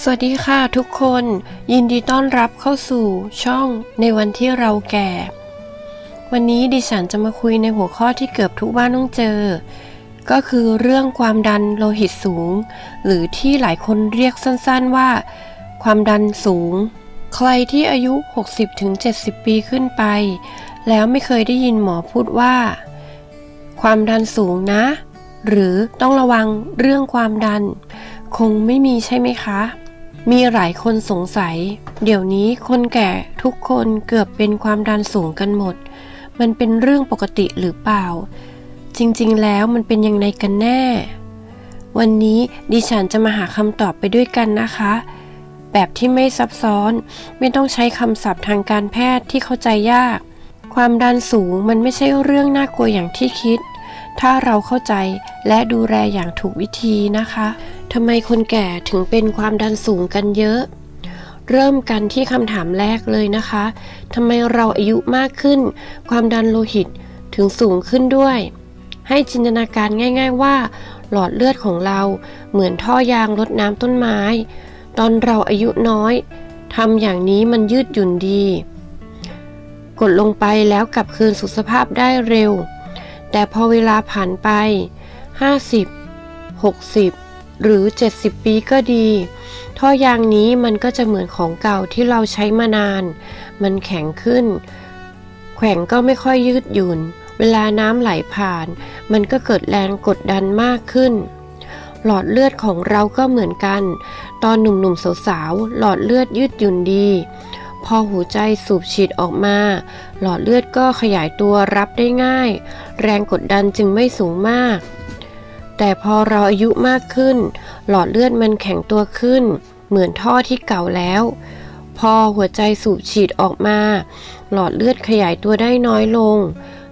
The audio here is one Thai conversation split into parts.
สวัสดีค่ะทุกคน ยินดีต้อนรับเข้าสู่ช่องในวันที่เราแก่ วันนี้ดิฉันจะมาคุยในหัวข้อที่เกือบทุกบ้านต้องเจอ ก็คือเรื่องความดันโลหิตสูง หรือที่หลายคนเรียกสั้นๆว่า ความดันสูง ใครที่อายุ 60-70 ปีขึ้นไป แล้วไม่เคยได้ยินหมอพูดว่า ความดันสูงนะ หรือต้องระวังเรื่องความดัน คงไม่มีใช่ไหมคะ มีหลายคนสงสัย เดี๋ยวนี้คนแก่ทุกคนเกือบเป็นความดันสูงกันหมด มันเป็นเรื่องปกติหรือเปล่า จริงๆ แล้วมันเป็นยังไงกันแน่ วันนี้ดิฉันจะมาหาคำตอบไปด้วยกันนะคะ แบบที่ไม่ซับซ้อนไม่ต้องใช้คำศัพท์ทางการแพทย์ที่เข้าใจยาก ความดันสูงมันไม่ใช่เรื่องน่ากลัวอย่างที่คิด ถ้าเราเข้าใจและดูแลอย่างถูกวิธีนะคะทำไมคนแก่ถึงเป็นความดันสูงกันเยอะ เริ่มกันที่คำถามแรกเลยนะคะทำไมเราอายุมากขึ้น ความดันโลหิตถึงสูงขึ้นด้วย ให้จินตนาการง่าย ๆ ว่า หลอดเลือดของเราเหมือนท่อยางรดน้ำต้นไม้ ตอนเราอายุน้อยทำอย่างนี้มันยืดหยุ่นดี กดลงไปแล้วกลับคืนสุขภาพได้เร็ว แต่พอเวลาผ่านไป 50 60 หรือ 70 ปีก็ดี ท่อยางนี้มันก็จะเหมือนของเก่าที่เราใช้มานาน มันแข็งขึ้น แขว่งก็ไม่ค่อยยืดหยุ่น เวลาน้ำไหลผ่าน มันก็เกิดแรงกดดันมากขึ้น หลอดเลือดของเราก็เหมือนกัน ตอนหนุ่มๆสาวๆหลอดเลือดยืดหยุ่นดีพอหัวใจสูบฉีดออกมา หลอดเลือดก็ขยายตัวรับได้ง่าย แรงกดดันจึงไม่สูงมาก แต่พอเราอายุมากขึ้น หลอดเลือดมันแข็งตัวขึ้น เหมือนท่อที่เก่าแล้ว พอหัวใจสูบฉีดออกมา หลอดเลือดขยายตัวได้น้อยลง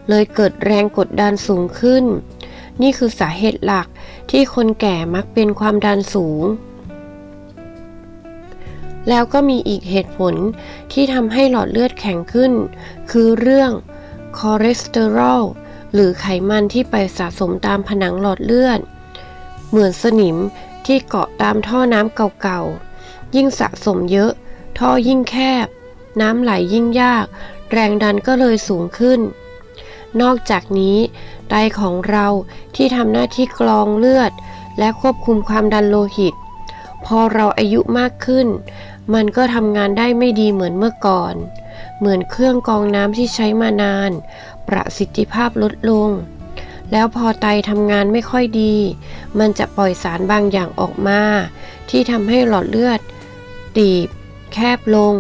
เลยเกิดแรงกดดันสูงขึ้น นี่คือสาเหตุหลักที่คนแก่มักเป็นความดันสูงแล้วก็มีอีกเหตุผลที่ทำให้หลอดเลือดแข็งขึ้น คือเรื่องคอเลสเตอรอล หรือไขมันที่ไปสะสมตามผนังหลอดเลือด เหมือนสนิมที่เกาะตามท่อน้ำเก่าๆ ยิ่งสะสมเยอะ ท่อยิ่งแคบ น้ำไหลยิ่งยาก แรงดันก็เลยสูงขึ้น นอกจากนี้ ไตของเราที่ทำหน้าที่กรองเลือด และควบคุมความดันโลหิต พอเราอายุมากขึ้น มันก็ทำงานได้ไม่ดีเหมือนเมื่อก่อน เหมือนเครื่องกรองน้ำที่ใช้มานาน ประสิทธิภาพลดลง แล้วพอไตทำงานไม่ค่อยดี มันจะปล่อยสารบางอย่างออกมา ที่ทำให้หลอดเลือด ตีบ แคบลง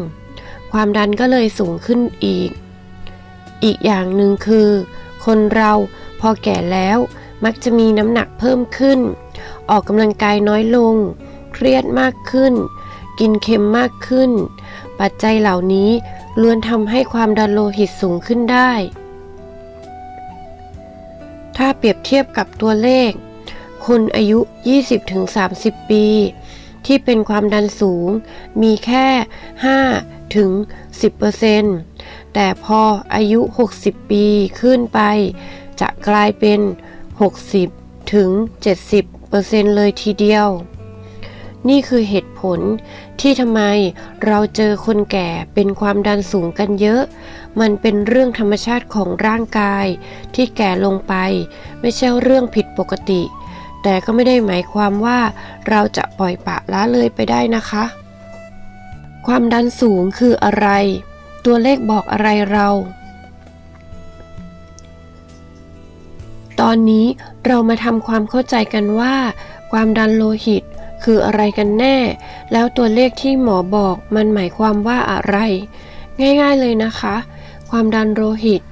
ความดันก็เลยสูงขึ้นอีก อีกอย่างหนึ่งคือ คนเราพอแก่แล้วมักจะมีน้ำหนักเพิ่มขึ้น ออกกำลังกายน้อยลง เครียดมากขึ้น กินเค็มมากขึ้น ปัจจัยเหล่านี้ล้วนทำให้ความดันโลหิตสูงขึ้นได้ ถ้าเปรียบเทียบกับตัวเลข คนอายุ 20-30 ปี ที่เป็นความดันสูง มีแค่ 5 ถึง 10%แต่พออายุ 60 ปีขึ้นไป จะกลายเป็น 60 ถึง 70%เลยทีเดียว นี่คือเหตุผลที่ทำไมเราเจอคนแก่เป็นความดันสูงกันเยอะ มันเป็นเรื่องธรรมชาติของร่างกาย ที่แก่ลงไป ไม่ใช่เรื่องผิดปกติ แต่ก็ไม่ได้หมายความว่า เราจะปล่อยปะละเลยไปได้นะคะ ความดันสูงคืออะไร ตัวเลขบอกอะไรเรา ตอนนี้เรามาทำความเข้าใจกันว่า ความดันโลหิต คืออะไรกันแน่ แล้วตัวเลขที่หมอบอกมันหมายความว่าอะไร ง่ายๆเลยนะคะ ความดันโลหิต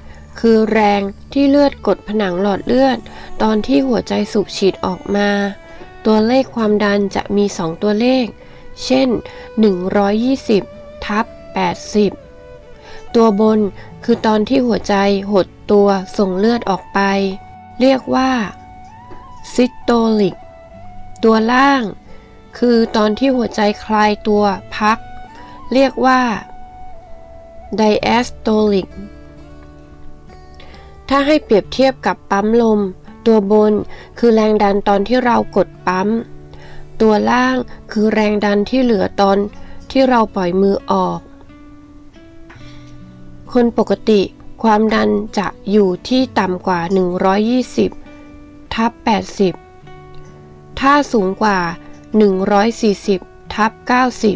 คือแรงที่เลือดกดผนังหลอดเลือด ตอนที่หัวใจสูบฉีดออกมา ตัวเลขความดันจะมี 2 ตัวเลข เช่น 120 ทับ 80 ตัวบนคือตอนที่หัวใจหดตัวส่งเลือดออกไป เรียกว่าซิสโตลิก ตัวล่าง คือตอนที่หัวใจคลายตัวพัก เรียกว่า diastolic ถ้าให้เปรียบเทียบกับปั๊มลม ตัวบนคือแรงดันตอนที่เรากดปั๊ม ตัวล่างคือแรงดันที่เหลือตอนที่เราปล่อยมือออก คนปกติความดันจะอยู่ที่ต่ำกว่า 120 ทับ 80 ถ้าสูงกว่า 140ทับ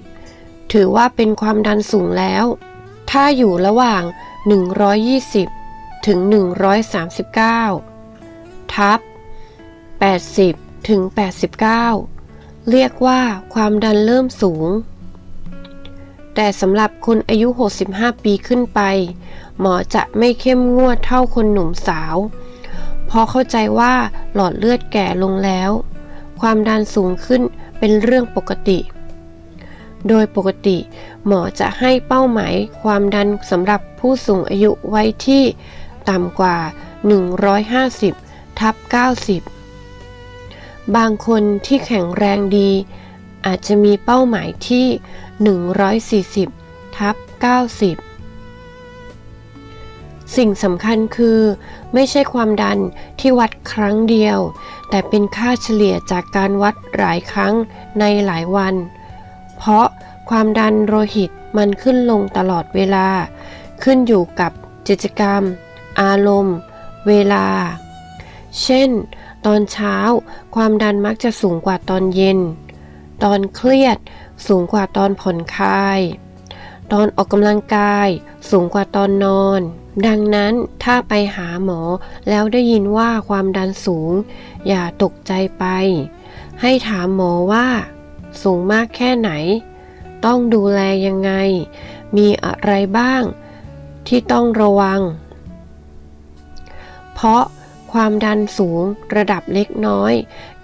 90 ถือว่าเป็นความดันสูงแล้ว ถ้าอยู่ระหว่าง 120 ถึง 139 ทับ 80 ถึง 89 เรียกว่าความดันเริ่มสูง แต่สำหรับคนอายุ 65 ปีขึ้นไป หมอจะไม่เข้มงวดเท่าคนหนุ่มสาวเพราะเข้าใจว่าหลอดเลือดแก่ลงแล้ว ความดันสูงขึ้น เป็นเรื่องปกติ โดยปกติ หมอจะให้เป้าหมายความดันสำหรับผู้สูงอายุไว้ที่ต่ำกว่า 150 ทับ 90 บางคนที่แข็งแรงดี อาจจะมีเป้าหมายที่ 140 ทับ 90 สิ่งสำคัญคือไม่ใช่ความดันที่วัดครั้งเดียว แต่เป็นค่าเฉลี่ยจากการวัดหลายครั้งในหลายวัน เพราะความดันโลหิตมันขึ้นลงตลอดเวลา ขึ้นอยู่กับกิจกรรม อารมณ์ เวลา เช่น ตอนเช้าความดันมักจะสูงกว่าตอนเย็น ตอนเครียดสูงกว่าตอนผ่อนคลาย ตอนออกกำลังกายสูงกว่าตอนนอน ดังนั้นถ้าไปหาหมอแล้วได้ยินว่าความดันสูง อย่าตกใจไป ให้ถามหมอว่า สูงมากแค่ไหน ต้องดูแลยังไง มีอะไรบ้าง ที่ต้องระวัง เพราะความดันสูงระดับเล็กน้อย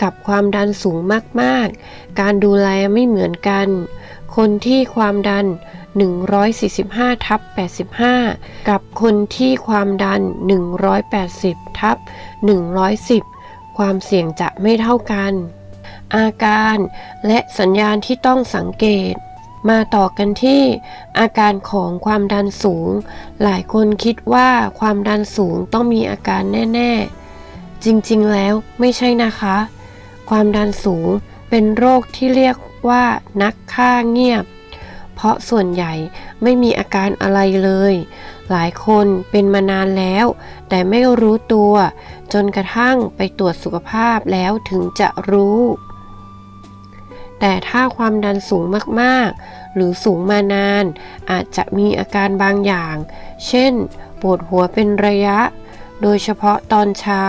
กับความดันสูงมากๆ การดูแลไม่เหมือนกัน คนที่ความดัน 145ทับ85 กับคนที่ความดัน 180ทับ110 ความเสี่ยงจะไม่เท่ากัน อาการและสัญญาณที่ต้องสังเกต มาต่อกันที่ อาการของความดันสูง หลายคนคิดว่าความดันสูงต้องมีอาการแน่ ๆ จริงๆ แล้วไม่ใช่นะคะ ความดันสูงเป็นโรคที่เรียกว่านักฆ่าเงียบ เพราะส่วนใหญ่ไม่มีอาการอะไรเลย หลายคนเป็นมานานแล้ว แต่ไม่รู้ตัว จนกระทั่งไปตรวจสุขภาพแล้วถึงจะรู้ แต่ถ้าความดันสูงมากๆ หรือสูงมานาน อาจจะมีอาการบางอย่าง เช่น ปวดหัวเป็นระยะ โดยเฉพาะตอนเช้า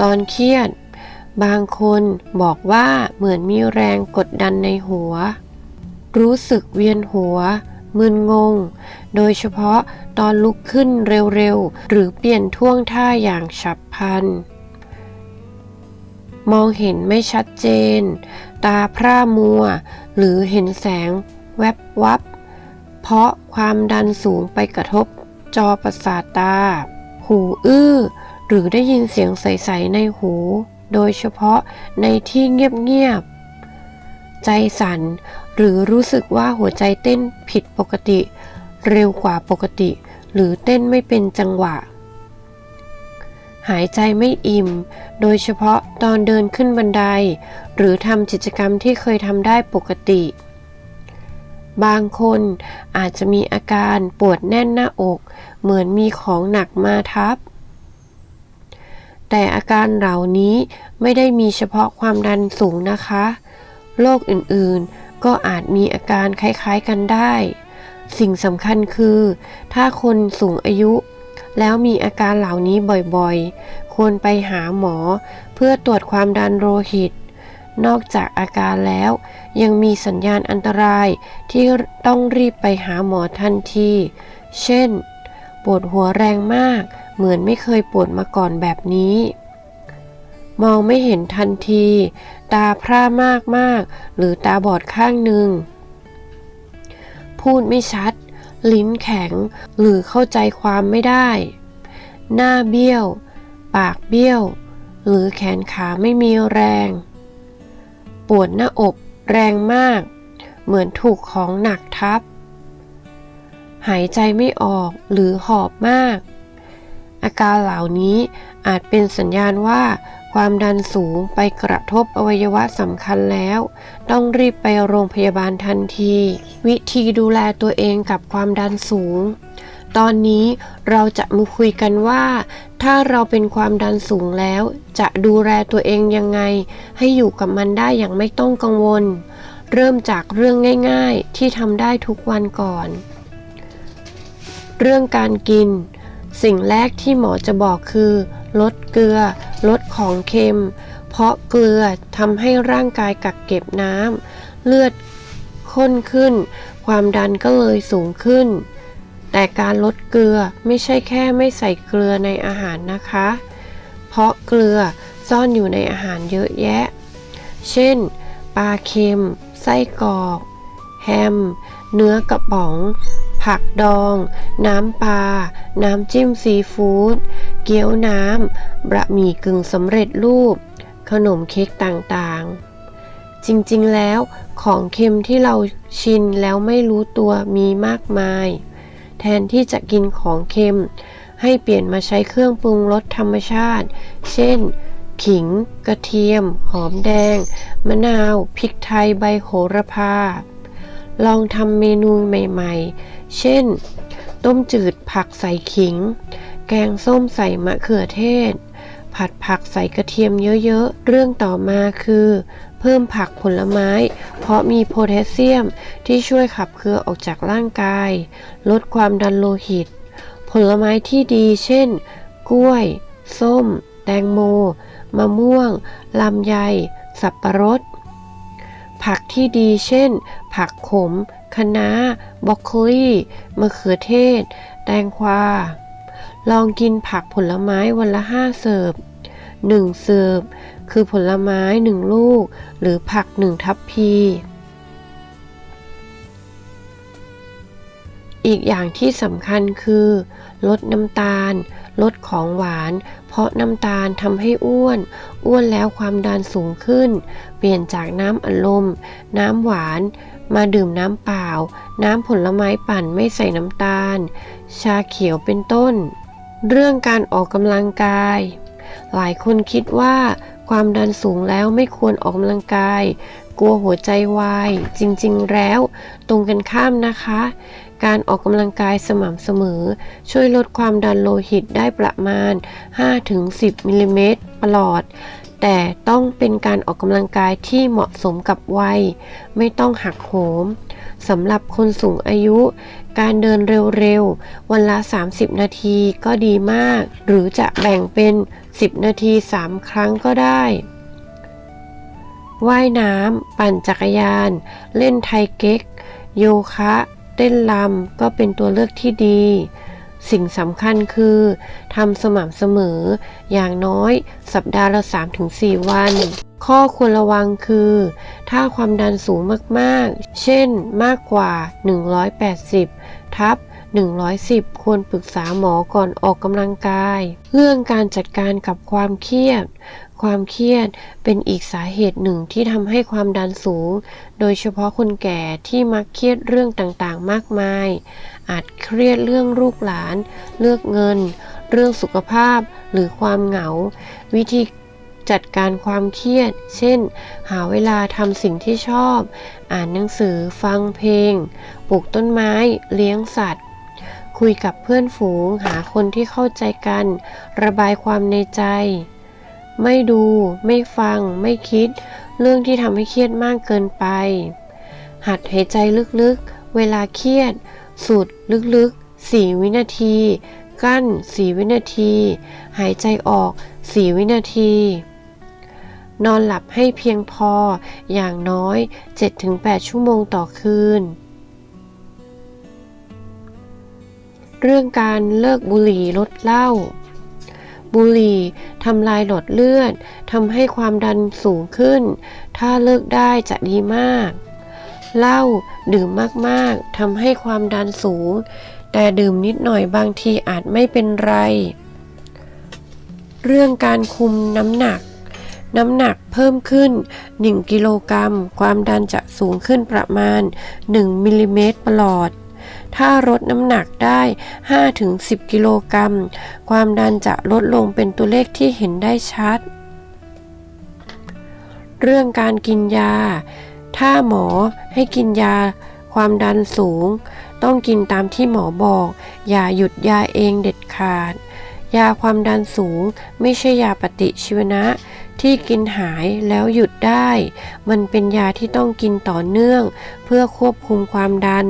ตอนเครียด บางคนบอกว่าเหมือนมีแรงกดดันในหัว รู้สึกเวียนหัว มึนงง โดยเฉพาะตอนลุกขึ้นเร็วๆ หรือเปลี่ยนท่วงท่าอย่างฉับพลัน มองเห็นไม่ชัดเจน ตาพร่ามัว หรือเห็นแสงแวบวับ เพราะความดันสูงไปกระทบจอประสาทตา หูอื้อ หรือได้ยินเสียงใส ๆ ในหู โดยเฉพาะในที่เงียบ ๆ ใจสั่น หรือรู้สึกว่าหัวใจเต้นผิดปกติ เร็วกว่าปกติ หรือเต้นไม่เป็นจังหวะ หายใจไม่อิ่ม โดยเฉพาะตอนเดินขึ้นบันได หรือทำกิจกรรมที่เคยทำได้ปกติ บางคนอาจจะมีอาการปวดแน่นหน้าอก เหมือนมีของหนักมาทับแต่อาการเหล่านี้ไม่ได้มีเฉพาะความดันสูงนะคะ โรคอื่นๆ ก็อาจมีอาการคล้ายๆกันได้ สิ่งสำคัญคือ ถ้าคนสูงอายุ แล้วมีอาการเหล่านี้บ่อยๆ ควรไปหาหมอเพื่อตรวจความดันโลหิต นอกจากอาการแล้ว ยังมีสัญญาณอันตรายที่ต้องรีบไปหาหมอทันที เช่น ปวดหัวแรงมาก เหมือนไม่เคยปวดมาก่อนแบบนี้ มองไม่เห็นทันที ตาพร่ามากมากหรือตาบอดข้างหนึ่ง พูดไม่ชัด ลิ้นแข็งหรือเข้าใจความไม่ได้ หน้าเบี้ยว ปากเบี้ยว หรือแขนขาไม่มีแรง ปวดหน้าอกแรงมาก เหมือนถูกของหนักทับ หายใจไม่ออกหรือหอบมาก อาการเหล่านี้อาจเป็นสัญญาณว่า ความดันสูงไปกระทบอวัยวะสำคัญแล้ว ต้องรีบไปโรงพยาบาลทันที วิธีดูแลตัวเองกับความดันสูง ตอนนี้เราจะมาคุยกันว่า ถ้าเราเป็นความดันสูงแล้ว จะดูแลตัวเองยังไง ให้อยู่กับมันได้อย่างไม่ต้องกังวล เริ่มจากเรื่องง่ายๆ ที่ทำได้ทุกวันก่อน เรื่องการกิน สิ่งแรกที่หมอจะบอกคือ ลดเกลือ ลดของเค็ม เพราะเกลือทำให้ร่างกายกักเก็บน้ำเลือดข้นขึ้น ความดันก็เลยสูงขึ้น แต่การลดเกลือไม่ใช่แค่ไม่ใส่เกลือในอาหารนะคะ เพราะเกลือซ่อนอยู่ในอาหารเยอะแยะ เช่น ปลาเค็ม ไส้กรอก แฮม เนื้อกระป๋อง ผักดอง น้ำปลา น้ำจิ้มซีฟู้ด เกี๊ยวน้ำ บะหมี่กึ่งสำเร็จรูป ขนมเค้กต่างๆ จริงๆแล้วของเค็มที่เราชินแล้วไม่รู้ตัวมีมากมาย แทนที่จะกินของเค็ม ให้เปลี่ยนมาใช้เครื่องปรุงรสธรรมชาติ เช่น ขิง กระเทียม หอมแดง มะนาว พริกไทย ใบโหระพา ลองทำเมนูใหม่ๆ เช่น ต้มจืดผักใส่ขิง แกงส้มใส่มะเขือเทศ ผัดผักใส่กระเทียมเยอะๆ เรื่องต่อมาคือ เพิ่มผักผลไม้ เพราะมีโพแทสเซียมที่ช่วยขับเกลือออกจากร่างกาย ลดความดันโลหิต ผลไม้ที่ดีเช่น กล้วย ส้ม แตงโม มะม่วง ลำไย สับประรด ผักที่ดีเช่น ผักขม คะน้าบรอกโคลีมะเขือเทศ แตงกวา ลองกินผักผลไม้วันละห้าเสิร์ฟหนึ่งเสิร์ฟ คือผลไม้หนึ่งลูก หรือผักหนึ่งทัพพี อีกอย่างที่สำคัญคือ ลดน้ำตาล ลดของหวาน เพราะน้ำตาลทำให้อ้วน อ้วนแล้วความดันสูงขึ้น เปลี่ยนจากน้ำอัดลม น้ำหวาน มาดื่มน้ำเปล่า น้ำผลไม้ปั่นไม่ใส่น้ำตาล ชาเขียวเป็นต้น เรื่องการออกกำลังกาย หลายคนคิดว่าความดันสูงแล้วไม่ควรออกกำลังกาย กลัวหัวใจวาย จริง ๆ แล้ว ตรงกันข้ามนะคะ การออกกำลังกายสม่ำเสมอ ช่วยลดความดันโลหิตได้ประมาณ 5-10 มิลลิเมตรตลอด แต่ต้องเป็นการออกกำลังกายที่เหมาะสมกับวัย ไม่ต้องหักโหมสำหรับคนสูงอายุ การเดินเร็วๆ วันละ 30 นาทีก็ดีมาก หรือจะแบ่งเป็น 10 นาที 3 ครั้งก็ได้ว่ายน้ำ ปั่นจักรยาน เล่นไทเก๊ก โยคะ ต้นรำก็เป็นตัวเลือกที่ดี สิ่งสำคัญคือทำสม่ำเสมอ อย่างน้อย สัปดาห์ละ 3-4 วัน ข้อควรระวังคือ ถ้าความดันสูงมากๆ เช่นมากกว่า 180 ทับ 110 ควรปรึกษาหมอก่อนออกกำลังกาย เรื่องการจัดการกับความเครียด ความเครียดเป็นอีกสาเหตุหนึ่งที่ทำให้ความดันสูง โดยเฉพาะคนแก่ที่มักเครียดเรื่องต่างๆ มากมาย อาจเครียดเรื่องลูกหลาน เลือกเงิน เรื่องสุขภาพหรือความเหงา วิธีจัดการความเครียด เช่น หาเวลาทำสิ่งที่ชอบ อ่านหนังสือ ฟังเพลง ปลูกต้นไม้ เลี้ยงสัตว์ คุยกับเพื่อนฝูงหาคนที่เข้าใจกัน ระบายความในใจ ไม่ดู ไม่ฟัง ไม่คิด เรื่องที่ทำให้เครียดมากเกินไป หัดหายใจลึกๆ เวลาเครียด สูดลึกๆ 4 วินาที กั้น 4 วินาที หายใจออก 4 วินาทีนอนหลับให้เพียงพออย่างน้อย 7-8 ชั่วโมงต่อคืน เรื่องการเลิกบุหรี่ลดเหล้าบุหรี่ทำลายหลอดเลือดทำให้ความดันสูงขึ้น ถ้าเลิกได้จะดีมากเหล้าดื่มมากๆทำให้ความดันสูง แต่ดื่มนิดหน่อยบางทีอาจไม่เป็นไร เรื่องการคุมน้ำหนัก น้ำหนักเพิ่มขึ้น 1 กิโลกรัม ความดันจะสูงขึ้นประมาณ 1 มิลลิเมตรประหลอด ถ้าลดน้ำหนักได้ 5-10 กิโลกรัม ความดันจะลดลงเป็นตัวเลขที่เห็นได้ชัด เรื่องการกินยา ถ้าหมอให้กินยาความดันสูง ต้องกินตามที่หมอบอก อย่าหยุดยาเองเด็ดขาด ยาความดันสูงไม่ใช่ยาปฏิชีวนะที่กินหายแล้วหยุดได้ มันเป็นยาที่ต้องกินต่อเนื่อง เพื่อควบคุมความดัน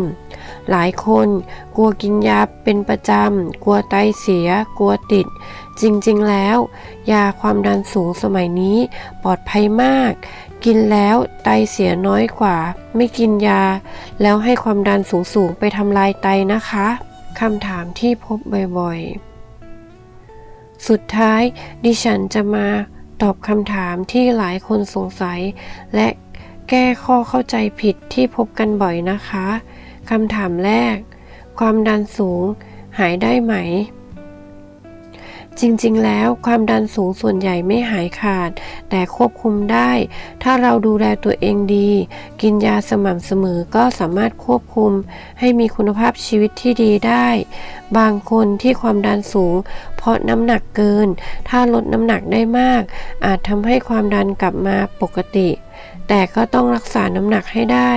หลายคนกลัวกินยาเป็นประจำ กลัวไตเสีย กลัวติด จริงๆแล้ว ยาความดันสูงสมัยนี้ปลอดภัยมาก กินแล้วไตเสียน้อยกว่า ไม่กินยา แล้วให้ความดันสูงๆไปทำลายไตนะคะคำถามที่พบบ่อยๆ สุดท้ายดิฉันจะมาตอบคำถามที่หลายคนสงสัย และแก้ข้อเข้าใจผิดที่พบกันบ่อยนะคะ คำถามแรก ความดันสูงหายได้ไหม จริงๆ แล้วความดันสูงส่วนใหญ่ไม่หายขาด แต่ควบคุมได้ ถ้าเราดูแลตัวเองดี กินยาสม่ำเสมอก็สามารถควบคุมให้มีคุณภาพชีวิตที่ดีได้ บางคนที่ความดันสูง เพราะน้ำหนักเกิน ถ้าลดน้ำหนักได้มาก อาจทำให้ความดันกลับมาปกติ แต่ก็ต้องรักษาน้ำหนักให้ได้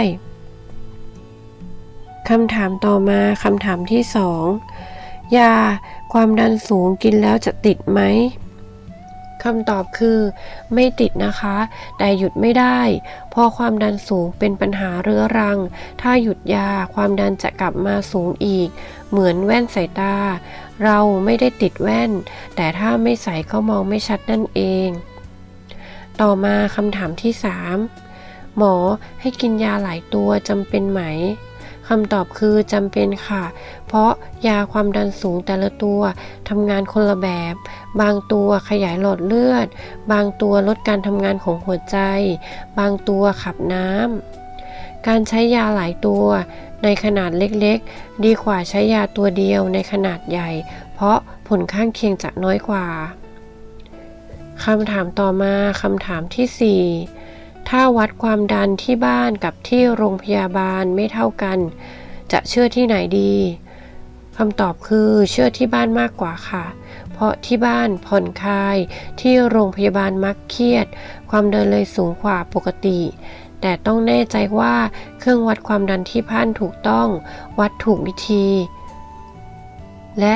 คำถามต่อมาคำถามที่สองยาความดันสูงกินแล้วจะติดไหมคำตอบคือไม่ติดนะคะ แต่หยุดไม่ได้ เพราะความดันสูงเป็นปัญหาเรื้อรัง ถ้าหยุดยาความดันจะกลับมาสูงอีก เหมือนแว่นสายตา เราไม่ได้ติดแว่น แต่ถ้าไม่ใส่ก็มองไม่ชัดนั่นเอง ต่อมาคำถามที่ 3 หมอให้กินยาหลายตัวจำเป็นไหม คำตอบคือจำเป็นค่ะ เพราะยาความดันสูงแต่ละตัวทำงานคนละแบบ บางตัวขยายหลอดเลือด บางตัวลดการทำงานของหัวใจ บางตัวขับน้ำการใช้ยาหลายตัวในขนาดเล็กๆ ดีกว่าใช้ยาตัวเดียวในขนาดใหญ่ เพราะผลข้างเคียงจะน้อยกว่าคำถามต่อมาคำถามที่ 4 ถ้าวัดความดันที่บ้านกับที่โรงพยาบาลไม่เท่ากัน จะเชื่อที่ไหนดีคำตอบคือเชื่อที่บ้านมากกว่าค่ะ เพราะที่บ้านผ่อนคลาย ที่โรงพยาบาลมักเครียด ความเดินเลยสูงกว่าปกติ แต่ต้องแน่ใจว่าเครื่องวัดความดันที่บ้านถูกต้อง วัดถูกวิธี และ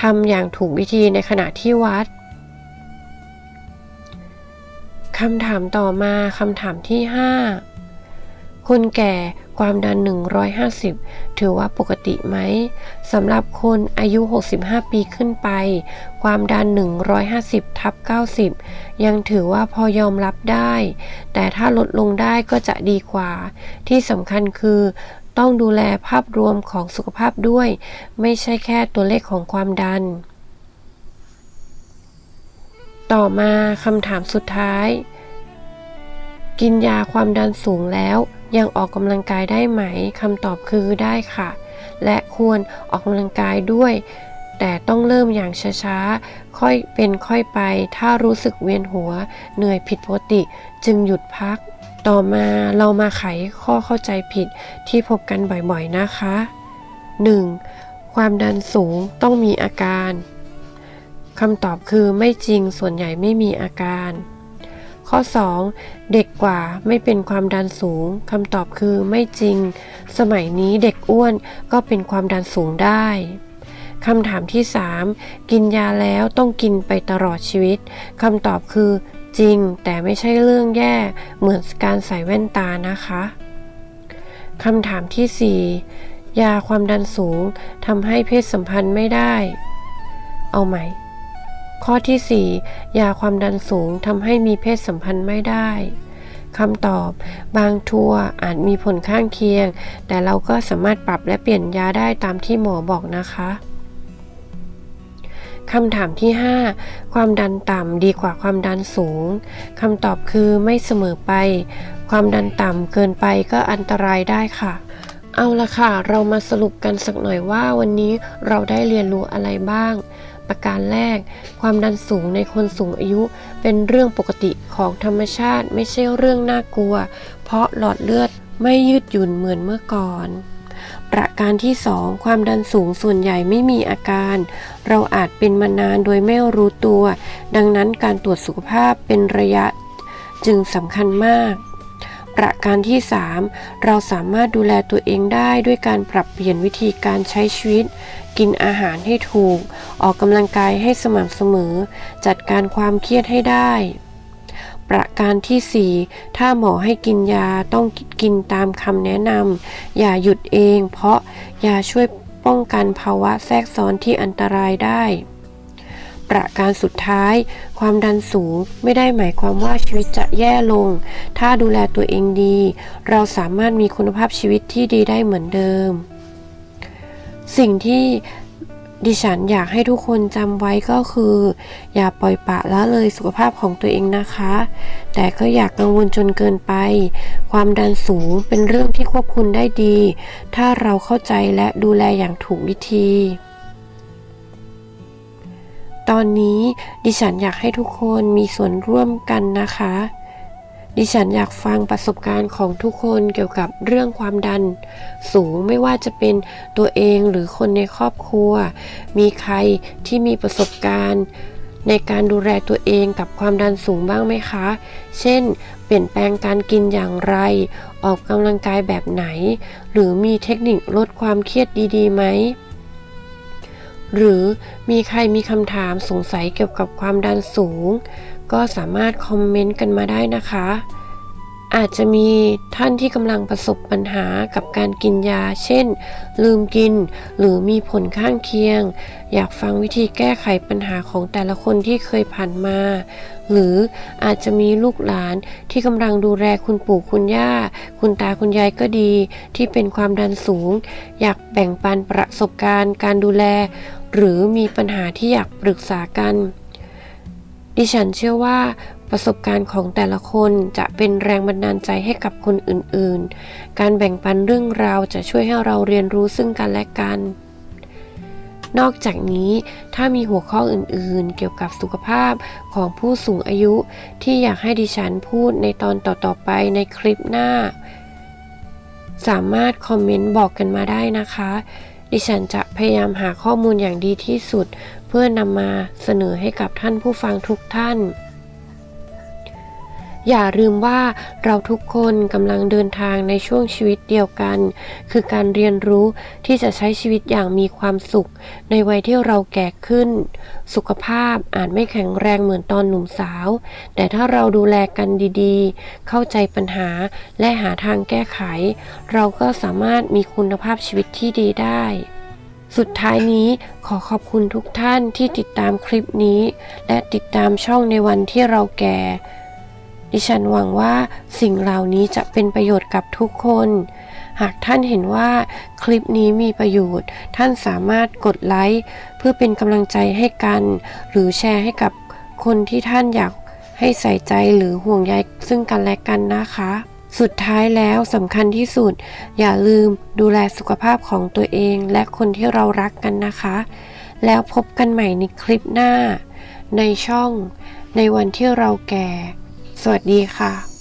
ทำอย่างถูกวิธีในขณะที่วัด คำถามต่อมาคำถามที่ 5 คนแก่ความดัน 150 ถือว่าปกติไหมสำหรับคนอายุ 65 ปีขึ้นไป ความดัน 150ทับ90 ยังถือว่าพอยอมรับได้ แต่ถ้าลดลงได้ก็จะดีกว่า ที่สำคัญคือต้องดูแลภาพรวมของสุขภาพด้วย ไม่ใช่แค่ตัวเลขของความดัน ต่อมาคำถามสุดท้าย กินยาความดันสูงแล้ว ยังออกกำลังกายได้ไหมคำตอบคือได้ค่ะ และควรออกกำลังกายด้วย แต่ต้องเริ่มอย่างช้าๆ ค่อยเป็นค่อยไป ถ้ารู้สึกเวียนหัว เหนื่อยผิดปกติ จึงหยุดพัก ต่อมาเรามาไขข้อเข้าใจผิดที่พบกันบ่อยๆนะคะ 1. ความดันสูงต้องมีอาการคำตอบคือไม่จริงส่วนใหญ่ไม่มีอาการ ข้อ 2. เด็กกว่าไม่เป็นความดันสูงคำตอบคือไม่จริง สมัยนี้เด็กอ้วนก็เป็นความดันสูงได้คำถามที่ 3. กินยาแล้วต้องกินไปตลอดชีวิตคำตอบคือ จริง แต่ไม่ใช่เรื่องแย่ เหมือนการใส่แว่นตานะคะคำถามที่ 4. ยาความดันสูงทำให้เพศสัมพันธ์ไม่ได้ เอาไหม ข้อที่ 4 ยาความดันสูงทำให้มีเพศสัมพันธ์ไม่ได้คำตอบบางทัวร์อาจมีผลข้างเคียง แต่เราก็สามารถปรับและเปลี่ยนยาได้ตามที่หมอบอกนะคะคำถามที่ 5 ความดันต่ำดีกว่าความดันสูงคำตอบคือไม่เสมอไป ความดันต่ำเกินไปก็อันตรายได้ค่ะ เอาละค่ะ เรามาสรุปกันสักหน่อยว่าวันนี้เราได้เรียนรู้อะไรบ้าง ประการแรก ความดันสูงในคนสูงอายุเป็นเรื่องปกติของธรรมชาติไม่ใช่เรื่องน่ากลัว เพราะหลอดเลือดไม่ยืดหยุ่นเหมือนเมื่อก่อน ประการที่ 2 ความดันสูงส่วนใหญ่ไม่มีอาการ เราอาจเป็นมานานโดยไม่รู้ตัว ดังนั้นการตรวจสุขภาพเป็นระยะจึงสำคัญมาก ประการที่ 3 เราสามารถดูแลตัวเองได้ด้วยการปรับเปลี่ยนวิธีการใช้ชีวิต กินอาหารให้ถูก ออกกำลังกายให้สม่ำเสมอ จัดการความเครียดให้ได้ ประการที่ 4 ถ้าหมอให้กินยาต้องกินตามคำแนะนำอย่าหยุดเอง เพราะยาช่วยป้องกันภาวะแทรกซ้อนที่อันตรายได้ ประการสุดท้าย ความดันสูงไม่ได้หมายความว่าชีวิตจะแย่ลง ถ้าดูแลตัวเองดี เราสามารถมีคุณภาพชีวิตที่ดีได้เหมือนเดิม สิ่งที่ดิฉันอยากให้ทุกคนจำไว้ก็คือ อย่าปล่อยปะละเลยสุขภาพของตัวเองนะคะ แต่ก็อย่ากกังวลจนเกินไป ความดันสูงเป็นเรื่องที่ควบคุมได้ดี ถ้าเราเข้าใจและดูแลอย่างถูกวิธี ตอนนี้ดิฉันอยากให้ทุกคนมีส่วนร่วมกันนะคะ ดิฉันอยากฟังประสบการณ์ของทุกคนเกี่ยวกับเรื่องความดัน สูงไม่ว่าจะเป็นตัวเองหรือคนในครอบครัว มีใครที่มีประสบการณ์ในการดูแลตัวเองกับความดันสูงบ้างไหมคะ เช่น เปลี่ยนแปลงการกินอย่างไร ออกกำลังกายแบบไหน หรือมีเทคนิคลดความเครียดดีๆไหม หรือมีใครมีคำถามสงสัยเกี่ยวกับความดันสูง ก็สามารถคอมเมนต์กันมาได้นะคะ อาจจะมีท่านที่กำลังประสบปัญหากับการกินยา เช่น ลืมกิน หรือมีผลข้างเคียง อยากฟังวิธีแก้ไขปัญหาของแต่ละคนที่เคยผ่านมา หรืออาจจะมีลูกหลานที่กำลังดูแลคุณปู่คุณย่า คุณตาคุณยายก็ดี ที่เป็นความดันสูง อยากแบ่งปันประสบการณ์การดูแล หรือมีปัญหาที่อยากปรึกษากัน ดิฉันเชื่อว่าประสบการณ์ของแต่ละคนจะเป็นแรงบันดาลใจให้กับคนอื่นๆ การแบ่งปันเรื่องราวจะช่วยให้เราเรียนรู้ซึ่งกันและกัน นอกจากนี้ถ้ามีหัวข้ออื่นๆ เกี่ยวกับสุขภาพของผู้สูงอายุที่อยากให้ดิฉันพูดในตอนต่อๆไปในคลิปหน้า สามารถคอมเมนต์บอกกันมาได้นะคะ ดิฉันจะพยายามหาข้อมูลอย่างดีที่สุด เพื่อนำมาเสนอให้กับท่านผู้ฟังทุกท่าน อย่าลืมว่าเราทุกคนกำลังเดินทางในช่วงชีวิตเดียวกัน คือการเรียนรู้ที่จะใช้ชีวิตอย่างมีความสุข ในวัยที่เราแก่ขึ้น สุขภาพอาจไม่แข็งแรงเหมือนตอนหนุ่มสาว แต่ถ้าเราดูแลกันดีๆ เข้าใจปัญหาและหาทางแก้ไข เราก็สามารถมีคุณภาพชีวิตที่ดีได้สุดท้ายนี้ขอขอบคุณทุกท่านที่ติดตามคลิปนี้ และติดตามช่องในวันที่เราแก่ ดิฉันหวังว่าสิ่งเหล่านี้จะเป็นประโยชน์กับทุกคน หากท่านเห็นว่าคลิปนี้มีประโยชน์ ท่านสามารถกดไลค์เพื่อเป็นกำลังใจให้กัน หรือแชร์ให้กับคนที่ท่านอยากให้ใส่ใจหรือห่วงใยซึ่งกันและกันนะคะ สุดท้ายแล้วสำคัญที่สุด อย่าลืมดูแลสุขภาพของตัวเองและคนที่เรารักกันนะคะ แล้วพบกันใหม่ในคลิปหน้า ในช่อง ในวันที่เราแก่ สวัสดีค่ะ